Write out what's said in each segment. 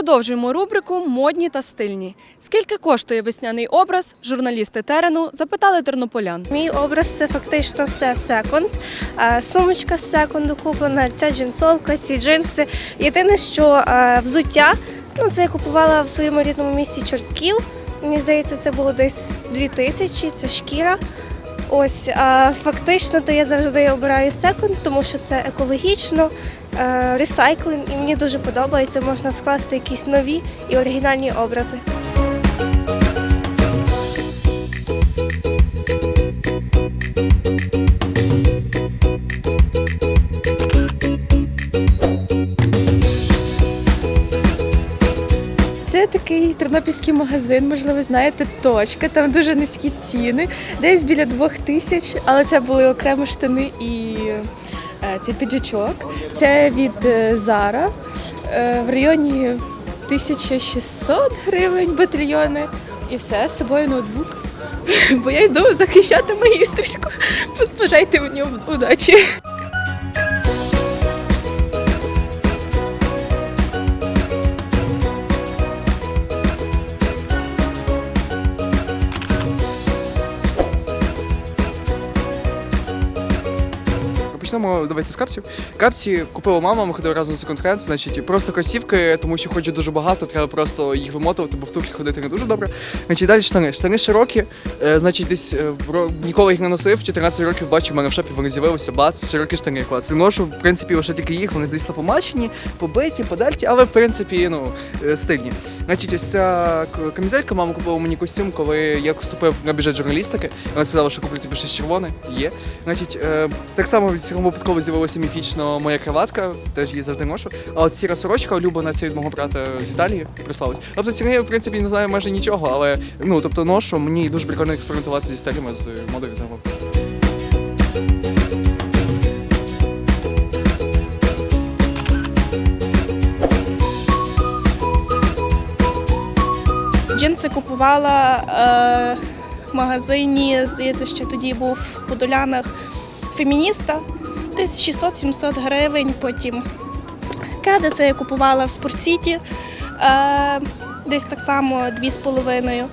Продовжуємо рубрику Модні та стильні. Скільки коштує весняний образ? Журналісти терену запитали тернополян. Мій образ це фактично все секонд. Сумочка з секонду куплена, ця джинсовка, ці джинси. Єдине, що взуття, ну це я купувала в своєму рідному місті чортків. Мені здається, це було десь 2000, це шкіра. Ось а фактично, то я завжди обираю секонд, тому що це екологічно, е, ресайклинг, і мені дуже подобається. Можна скласти якісь нові і оригінальні образи. Це такий тернопільський магазин, можливо, знаєте, точка. Там дуже низькі ціни, десь біля двох тисяч, але це були окремо штани і е, цей піджачок. Це від е, Zara е, в районі 1600 гривень батальйони. І все, з собою ноутбук. Бо я йду захищати магістерську. Бажайте мені удачі. Почнемо давайте з капців. Капці купила мама, ми ходили разом в секонд-хенд, значить, просто кросівки, тому що ходжу дуже багато, треба просто їх вимотувати, бо в туфлі ходити не дуже добре. Значить, далі штани. Штани широкі, е, значить, десь е, ніколи їх не носив, 14 років бачу, в мене в шопі вони з'явилися, бац, широкі штани клас. І ношу, в принципі, лише тільки їх, вони, звісно, помачені, побиті, подерті, але в принципі, ну, е, стильні. Значить, ось ця камізелька, мама купила мені костюм, коли я поступив на бюджет журналістики. Вона сказала, що куплю тобі щось червоне. Є. Значить, так само в цьому випадково з'явилася міфічно моя краватка, теж її завжди ношу. А от сіра сорочка улюблена це від мого брата з Італії прислалась. Тобто ціни я в принципі не знаю майже нічого, але ну тобто ношу, мені дуже прикольно експериментувати зі стилями з модою загалом. Джинси купувала е, в магазині, здається, ще тоді був в Подолянах фемініста. Десь 600-700 гривень. Потім кеди це я купувала в Спортсіті, е, десь так само 2,5.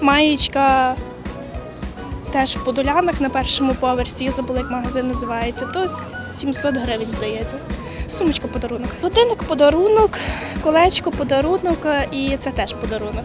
Маєчка теж в Подолянах на першому поверсі, я забула, як магазин називається, то 700 гривень, здається. Сумочка подарунок. Годинник подарунок, колечко подарунок і це теж подарунок.